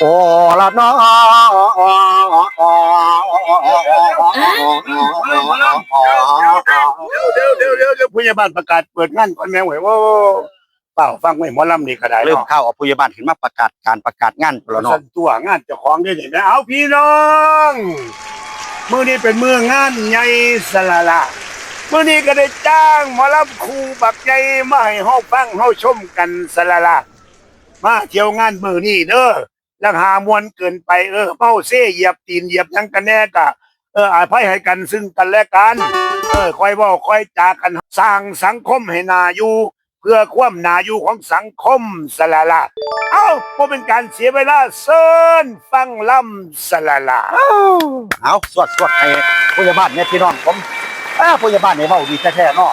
โอ้ละน้อเดี๋ยวเดี๋ยวเดี๋ยวเดี๋ยวผู้ใหญ่บ้านประกาศเปิดงานก่อนแม่หวยว่าเปล่าฟังไม่หมอลำนี่ก็ได้เริ่มเข้าเอาผู้ใหญ่บ้านขึ้นมาประกาศการประกาศงานแล้วสั่เนาะนตัวงานเจ้าของได้เห็นไหมเอาพี่น้องมื้อนี้เป็นมืองานใหญ่สละละมื้อนี้ก็ได้จ้างหมอลำครูบักใหญ่มาให้เฮาฟังเฮาชมกันสละละมาเที่ยวงานมื้อนี้เด้อ แล้วหามวนเกินไปเออเมาเซ่เหยียบตีนเหยียบยังกันแน่กะเอออาภัยให้กันซึ่งกันและกัน เออคอยว่าคอยจากันสร้างสังคมให้นาอยู่ เพื่อความนาอยู่ของสังคมสละละเอ้าบ่เป็นการเสียเวลาเซินฟังล่ำสละละเอาสวดสวดให้ผู้ใหญ่บ้านเนี่ยพี่น้องผมเอ้าผู้ใหญ่บ้านเนี่ยเว้าดีแท้ๆเนาะ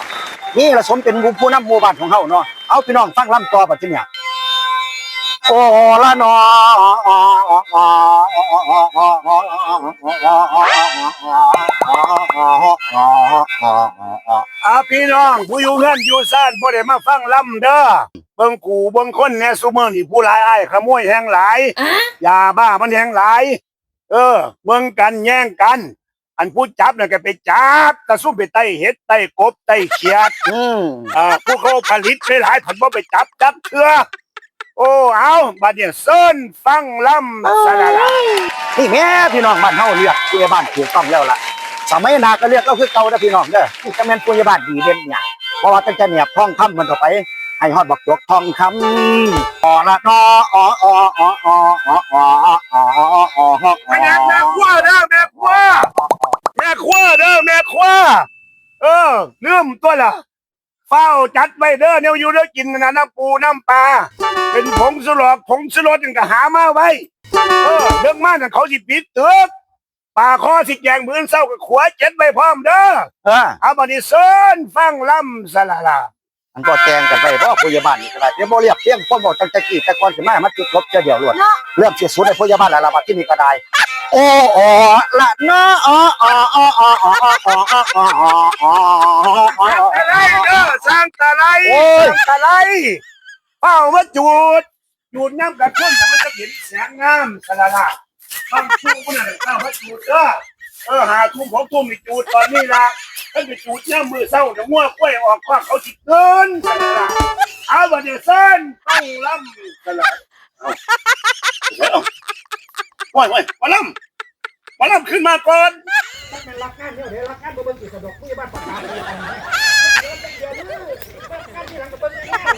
นี่ละสมเป็นผู้นำหมู่บ้านของเฮาเนาะเอาพี่น้องฟังลำต่อบัดทีเนี่ย โอ้ละนออาพี่น้องผู้อยู่เงินอยู่ซ่านบ่ได้มาฟังล่ำเด้อเบิ่งกูเบิ่งคนแหน่ซุมื้อนี่ผู้หลายอ้ายขโมยแฮงหลายยาบ้ามันแหงหลาย เออเมืองกันแย่งกัน อันผู้จับน่ะก็ไปจับตะซุ่มไปไต้เห็ดไต้กบไต้เขียดอืมอ่าผู้เขาผลิตหลายๆผันบ่ไปจับจับเถื่อ โอ้เอาบัดเนี่ยเซินฟังล่ำสละละนี่แม่พี่น้องบ้านเฮาเลือกผู้ใหญ่บ้านถูกต้องแล้วล่ะสมัยหนาก็เลือกเราคือเก่าเด้อพี่น้องเด้อนี่จะแม่นผู้ใหญ่บ้านดีเด่นอย่างเพราะว่าตั้งแต่เนี่ยท่องคำมันต่อไป ให้ฮอดบักจกทองคำอ๋อละนออ๋ออ๋ออ๋ออ๋ออ๋ออ๋ออ๋ออ๋อแม่แม่ครัวเด้อแม่ครัวแม่ครัวเด้อแม่ครัวเออลืมตัวละ เฝ้าจัดไว้เด้อเนี่ยอยู่เด้อกินนะน้ำปูน้ำปลาเป็นผงสุรอกผงสุรสจังก็หามาไว้เออเรื่องมากน่ะเขาสิปิดตึกปลาคอสิแกงมือเศร้ากับขวเจ็ดใบพร้อมเด้อเออเอาบัดนี้เซินฟังล่ำสละละมันก็แจงกันไปเพราะผู้ใหญ่บ้านนี่ก็ได้เดี๋ยวบ่เรียบเพียงพ่อบอกตั้งแต่กี้แต่ก่อนขึ้นมามันจุดลบเจอเดียวล้วนเริ่มเสียสูญในผู้ใหญ่บ้านแล้วล่ะบัดที่นี่ก็ได้ โอ้อละนะอ๋ออ๋ออ๋ออ๋ออ๋ออ๋ออ๋ออ๋ออ๋ออ๋อตะไลเด้อสร้างตะไลโอ้ยตะไลเป้ามาจูดจูดน้ำกระทุ่มมันจะเห็นแสงงามสละละบางทุ่มมันน่ะเป้ามาจูดเด้อเออหาทุ่มของทุ่มนี่จูดตอนนี้ละถ้าไปจูดย่ามมือเศร้าเดี๋ยวงกล้วยออกควักเขาจิเกินสละละเอาบัดนี้เซินฟังล่ำสละเอาเอา ว้ยว้ยมาล่ำมาล่ำขึ้นมาก่อนมันรักงานเนี่ยเดี๋ยวรักงานบ่เบิ่งกี่สะดอกผู้ใหญ่บ้านประกาศเลยอันนี้เดี๋ยวรักงานที่หลังก็เบิ่งงาน